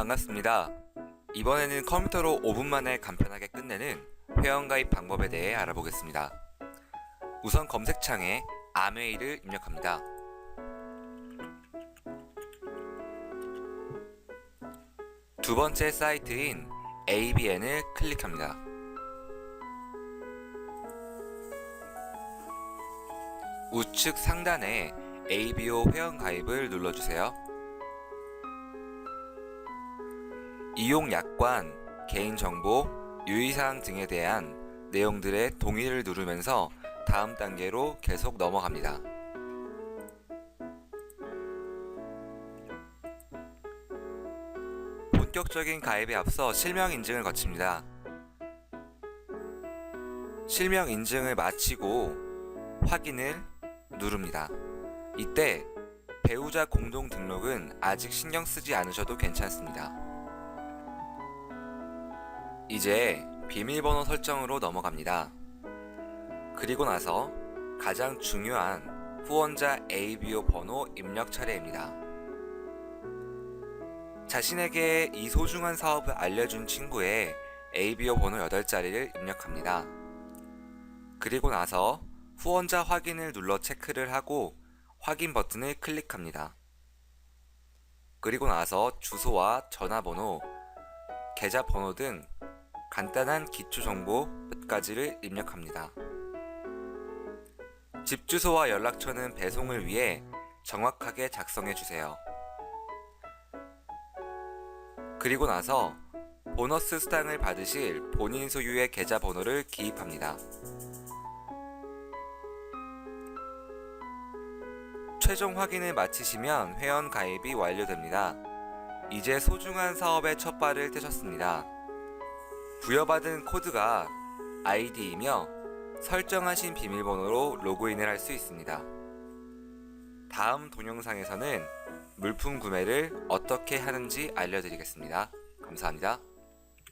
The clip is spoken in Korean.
반갑습니다. 이번에는 컴퓨터로 5분 만에 간편하게 끝내는 회원가입 방법에 대해 알아보겠습니다. 우선 검색창에 아메이를 입력합니다. 두 번째 사이트인 ABN을 클릭합니다. 우측 상단에 ABO 회원 가입을 눌러주세요. 이용 약관, 개인정보, 유의사항 등에 대한 내용들의 동의를 누르면서 다음 단계로 계속 넘어갑니다. 본격적인 가입에 앞서 실명 인증을 거칩니다. 실명 인증을 마치고 확인을 누릅니다. 이때 배우자 공동 등록은 아직 신경 쓰지 않으셔도 괜찮습니다. 이제 비밀번호 설정으로 넘어갑니다. 그리고 나서 가장 중요한 후원자 ABO 번호 입력 차례입니다. 자신에게 이 소중한 사업을 알려준 친구의 ABO 번호 8자리를 입력합니다. 그리고 나서 후원자 확인을 눌러 체크를 하고 확인 버튼을 클릭합니다. 그리고 나서 주소와 전화번호, 계좌번호 등 간단한 기초 정보 몇 가지를 입력합니다. 집 주소와 연락처는 배송을 위해 정확하게 작성해 주세요. 그리고 나서 보너스 수당을 받으실 본인 소유의 계좌 번호를 기입합니다. 최종 확인을 마치시면 회원 가입이 완료됩니다. 이제 소중한 사업의 첫 발을 떼셨습니다. 부여받은 코드가 아이디이며 설정하신 비밀번호로 로그인을 할 수 있습니다. 다음 동영상에서는 물품 구매를 어떻게 하는지 알려드리겠습니다. 감사합니다.